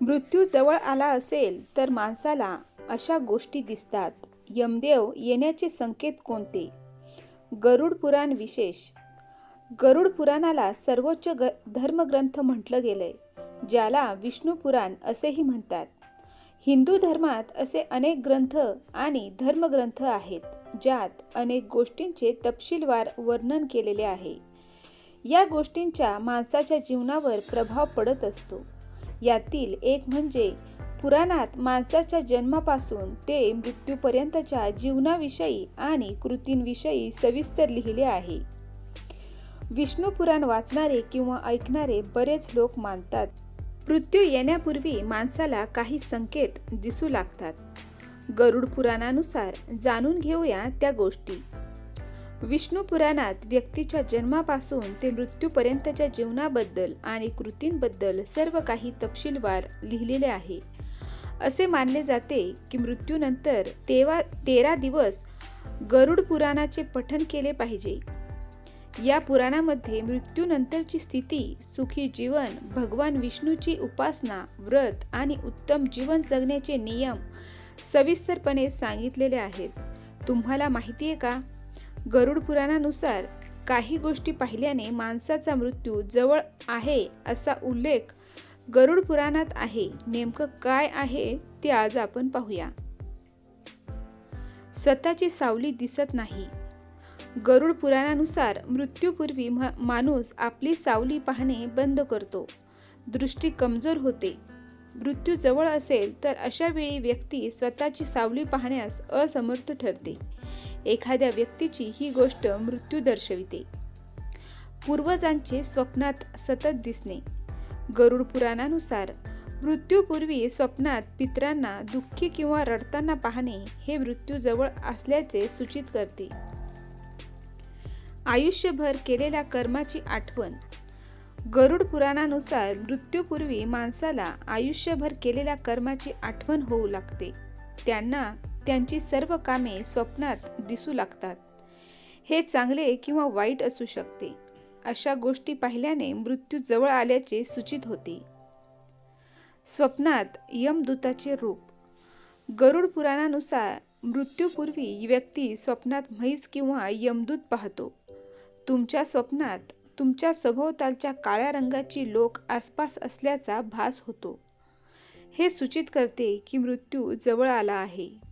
मृत्यू जवळ आला असेल तर माणसाला अशा गोष्टी दिसतात. यमदेव येण्याचे संकेत कोणते? गरुड पुराण विशेष. गरुड पुराणाला सर्वोच्च ग धर्मग्रंथ म्हटलं गेलंय ज्याला विष्णू पुराण असेही म्हणतात. हिंदू धर्मात असे अनेक ग्रंथ आणि धर्मग्रंथ आहेत ज्यात अनेक गोष्टींचे तपशीलवार वर्णन केलेले आहे. या गोष्टींचा माणसाच्या जीवनावर प्रभाव पडत असतो. यातील एक म्हणजे पुराणात माणसाच्या जन्मापासून ते मृत्यूपर्यंतच्या जीवनाविषयी आणि कृतींविषयी सविस्तर लिहिले आहे. विष्णू पुराण वाचणारे किंवा ऐकणारे बरेच लोक मानतात. मृत्यू येण्यापूर्वी माणसाला काही संकेत दिसू लागतात. गरुड पुराणानुसार जाणून घेऊया त्या गोष्टी. विष्णू पुराणात व्यक्तीच्या जन्मापासून ते मृत्यूपर्यंतच्या जीवनाबद्दल आणि कृतींबद्दल सर्व काही तपशीलवार लिहिलेले आहे. असे मानले जाते की मृत्यूनंतर तेव्हा तेरा दिवस गरुड पुराणाचे पठन केले पाहिजे. या पुराणामध्ये मृत्यूनंतरची स्थिती सुखी जीवन भगवान विष्णूची उपासना व्रत आणि उत्तम जीवन जगण्याचे नियम सविस्तरपणे सांगितलेले आहेत. तुम्हाला माहिती आहे का? गरुड पुराणानुसार काही गोष्टी पाहिल्याने माणसाचा मृत्यू जवळ आहे असा उल्लेख गरुड पुराणात आहे. नेमकं काय आहे ते आज आपण पाहूया. स्वतःची सावली दिसत नाही. गरुड पुराणानुसार मृत्यूपूर्वी माणूस आपली सावली पाहणे बंद करतो. दृष्टी कमजोर होते. मृत्यू जवळ असेल तर अशा वेळी व्यक्ती स्वतःची सावली पाहण्यास असमर्थ ठरते. एखाद्या व्यक्तीची ही गोष्ट मृत्यू दर्शविते. पूर्वजांचे स्वप्नात सतत दिसणे. गरुड पुराणानुसार मृत्यूपूर्वी स्वप्नात पित्रांना दुःखी किंवा रडताना पाहणे हे मृत्यू जवळ असल्याचे सूचित करते. आयुष्यभर केलेल्या कर्माची आठवण. गरुड पुराणानुसार मृत्यूपूर्वी माणसाला आयुष्यभर केलेल्या कर्माची आठवण होऊ लागते. त्यांना त्यांची सर्व कामे स्वप्नात दिसू लागतात. हे चांगले किंवा वाईट असू शकते. अशा गोष्टी पाहिल्याने मृत्यू जवळ आल्याचे सूचित होते. स्वप्नात यमदूताचे रूप. गरुड पुराणानुसार मृत्यूपूर्वी व्यक्ती स्वप्नात म्हैस किंवा यमदूत पाहतो. तुमच्या स्वप्नात तुमच्या सभोवतालच्या काळ्या रंगाची लोक आसपास असल्याचा भास होतो. हे सूचित करते की मृत्यू जवळ आला आहे.